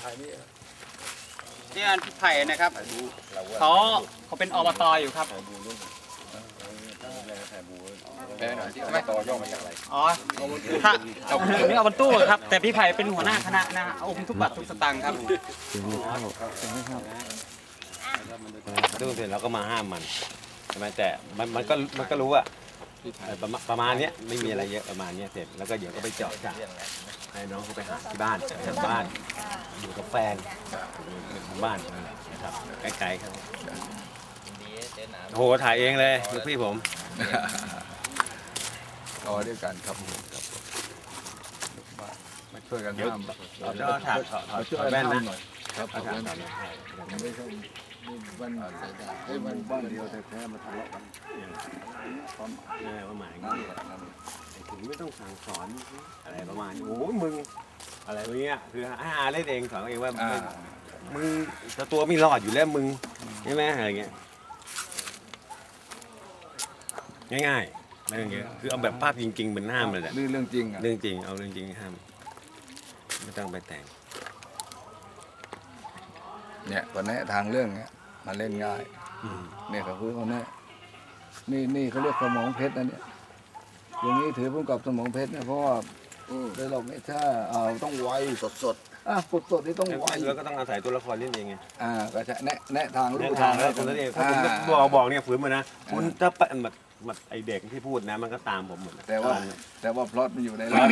ถ่ายนี่ที่อันพี่ไผ่นะครับเขาเขาเป็นอบตอยู่ครับแปลหน่อยที่อบตย่อมาจากอะไรอ๋อถ้านี่เอาบรรตู้ครับ แต่พี่ไผ่เป็นหัวหน้าคณะนะอมทุกบาททุกสตางค์ครับดูเสร็จแล้วก็มาห้ามมันใช่ไหมแต่มันมันก็มันก็รู้อะเอ่อประมาณประมาณเนี้ยไม่มีอะไรเยอะประมาณเนี้ยเสร็จแล้วก็เดี๋ยวก็ไปเจาะจากให้น้องเขาไปหาที่บ้านแถวบ้าน อยู่กับแฟนอยู่ที่บ้านนะครับไกลๆครับโอ้โหถ่ายเองเลยลูกพี่ผมต่อด้วยกันครับครับ มาช่วยกันเดี๋ยวห้ามเราจะถอดถอดถอดช่วยถอดกันแว่นห้ามนะหน่อยครับถอดแว่นไม่ใช่นี่บ้านไอ้บ้านบ้านเดียวแท้ๆมาทะเลาะกันเออประมาณนี้ไอ้ถึงไม่ต้องสั่งสอนอะไรประมาณนี้โอ้ยมึงอะไรวะเงี้ยคือให้อาเล่นเองสอนเองว่าอ่าไม่มึงจะตัวไม่รอดอยู่แล้วมึงใช่ไหมอะไรเงี้ยง่ายๆไม่ต้องเยอะคือเอาแบบภาพจริงๆเป็นห้ามเลยแหละนี่เรื่องจริงอะเรื่องจริงเอาเรื่องจริงห้าม ไม่ต้องไปแต่ง เนี่ยก็แนะทางเรื่องเนี้ยมาเล่นง่าย อืมเนี่ยเขาคือเขาแน่นี่นี่เขาเรียกสมองเพชรนะเนี่ยอย่างนี้ถือพุ่งกับสมองเพชรนะเพราะว่าเลยหรอกเนี่ยถ้าเอาต้องไวสดสดอะสดสดๆนี่ต้องไวแล้วก็ต้องอาศัยตัวละครเล่นเองไงอ่าก็จะแนะแนะทางลูเล่กนทางแล้วคนนั้นเองถ้าผมจะบอกบอกเนี่ยฝืนมานะคุณอ่าถ้าไปแบบแบบไอเด็กที่พูดนะ มันก็ตามผมหมดนะแต่ว่า แต่ว่าพล็อตมันอยู่ในร้าน